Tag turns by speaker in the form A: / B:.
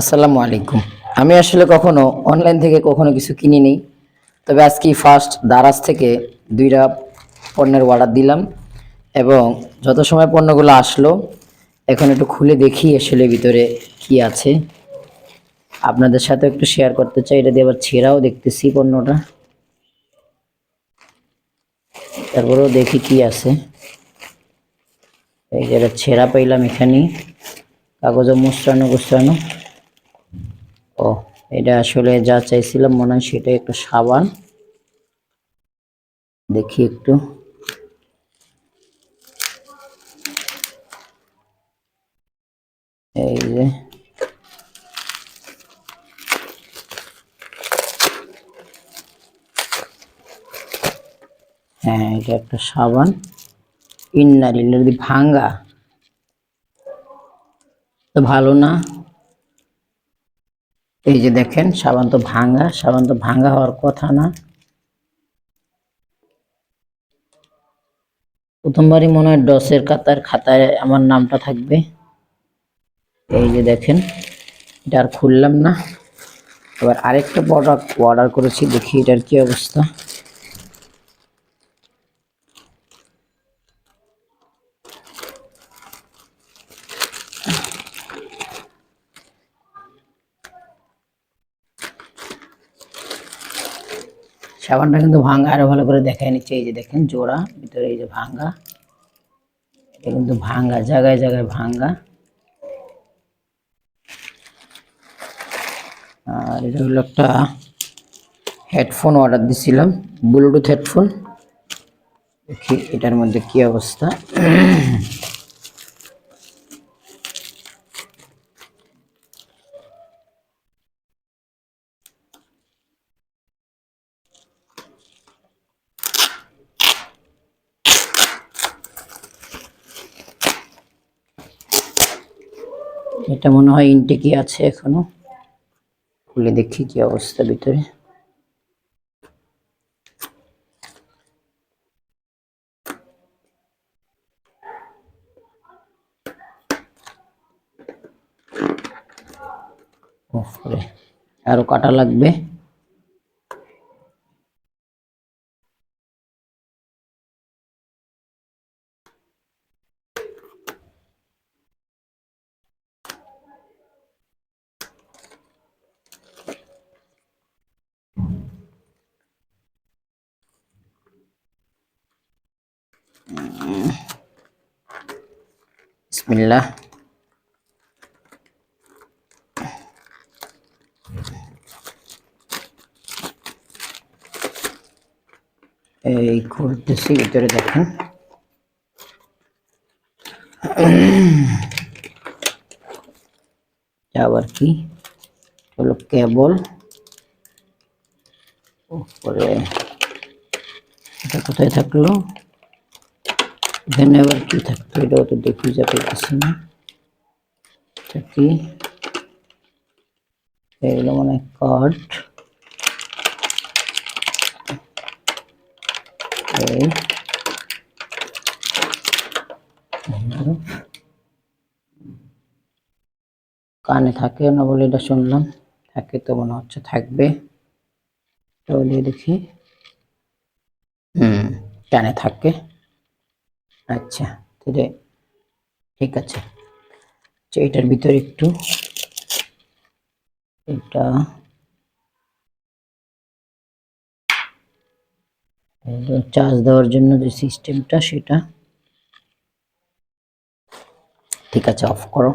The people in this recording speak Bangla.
A: আসসালামু আলাইকুম। আমি আসলে কখনো অনলাইন থেকে কখনো কিছু কিনি নি তবে আজকে ফার্স্ট দারাজ থেকে দুইটা পণ্যের অর্ডার দিলাম এবং যত সময় পণ্যগুলো আসলো, এখন একটু খুলে দেখি আসলে ভিতরে কি আছে। আপনাদের সাথে একটু শেয়ার করতে চাই, এটা দিয়ে আবার ছেঁড়াও দেখতেছি পণ্যটা। তারপরেও দেখি কি আছে। এই যেটা ছেঁড়া পাইলাম এখানেই। কাগজে মুসরানো গুসরানো ও এটা আসলে যা চাইছিলাম মনে হয় সেটা একটা সাবান। দেখি একটু। এই যে। হ্যাঁ এটা একটা সাবান। ইন্নার ইন্নার ভাঙ্গা। তো ভালো না? এই যে দেখেন, সাবান তো ভাঙা, সাবান তো ভাঙা হওয়ার কথা না। প্রথমবারই মনে হয় ডসের কাতার, খাতায় আমার নামটা থাকবে। এই যে দেখেন, এটা আর খুললাম না। এবার আরেকটা প্রোডাক্ট অর্ডার করেছি, দেখি এটার কি অবস্থা। সাবানটা কিন্তু ভাঙ্গা, আরও ভালো করে দেখায় নিচ্ছে। এই যে দেখেন জোড়া, ভিতরে এই যে ভাঙ্গা। এটা কিন্তু ভাঙ্গা, জায়গায় জায়গায় ভাঙ্গা। আর এটা হলো একটা হেডফোন অর্ডার দিছিলাম, ব্লুটুথ হেডফোন। দেখি এটার মধ্যে কি অবস্থা। এটা মনে হয় ইনটেকই আছে এখনও। খুলে দেখি কি অবস্থা ভিতরে। আরও কাটা লাগবে। বিসমিল্লাহ এই খুলতেছি ভিতরে দেখেন। আবার কি? হলো কেবল। উপরে এটা কোথায় থাকল? এখানে আবার কি থাকতো এটাও তো দেখি যা পেতেছি না। এটা কি? এগুলো মানে কানে থাকে না বলে এটা শুনলাম। থাকে তো মনে হচ্ছে থাকবে। তাহলে দেখি। হুম, কানে থাকে। আচ্ছা তাহলে ঠিক আছে। আচ্ছা এটার ভিতরে একটু, এটা চার্জ দেওয়ার জন্য যে সিস্টেমটা সেটা ঠিক আছে অফ করো।